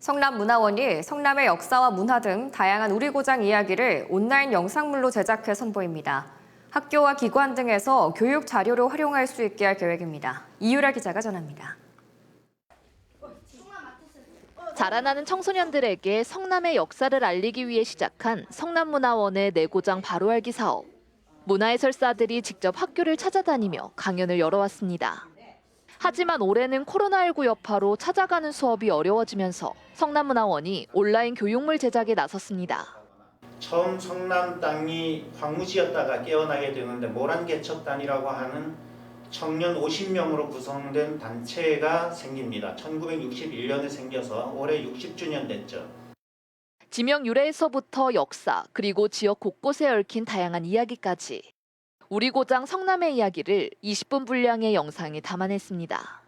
성남문화원이 성남의 역사와 문화 등 다양한 우리 고장 이야기를 온라인 영상물로 제작해 선보입니다. 학교와 기관 등에서 교육 자료로 활용할 수 있게 할 계획입니다. 이유라 기자가 전합니다. 자라나는 청소년들에게 성남의 역사를 알리기 위해 시작한 성남문화원의 내고장 바로 알기 사업. 문화해설사들이 직접 학교를 찾아다니며 강연을 열어왔습니다. 하지만 올해는 코로나19 여파로 찾아가는 수업이 어려워지면서 성남문화원이 온라인 교육물 제작에 나섰습니다. 처음 성남 땅이 황무지였다가 깨어나게 되는데 모란개척단이라고 하는 청년 50명으로 구성된 단체가 생깁니다. 1961년에 생겨서 올해 60주년 됐죠. 지명 유래에서부터 역사, 그리고 지역 곳곳에 얽힌 다양한 이야기까지 우리 고장 성남의 이야기를 20분 분량의 영상에 담아냈습니다.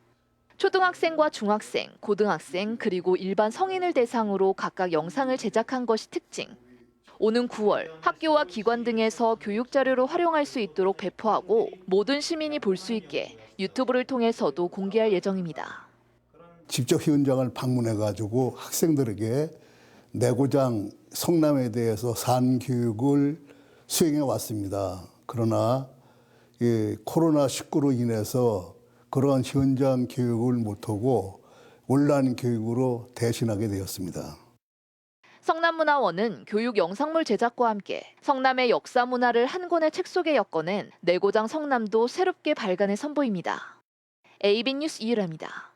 초등학생과 중학생, 고등학생, 그리고 일반 성인을 대상으로 각각 영상을 제작한 것이 특징. 오는 9월 학교와 기관 등에서 교육 자료로 활용할 수 있도록 배포하고 모든 시민이 볼 수 있게 유튜브를 통해서도 공개할 예정입니다. 직접 현장을 방문해 가지고 학생들에게 내고장 성남에 대해서 산 교육을 수행해 왔습니다. 그러나 이 코로나 19로 인해서 그러한 현장 교육을 못하고 온라인 교육으로 대신하게 되었습니다. 성남문화원은 교육 영상물 제작과 함께 성남의 역사 문화를 한 권의 책 속에 엮어낸 내고장 성남도 새롭게 발간해 선보입니다. AB 뉴스 이유라입니다.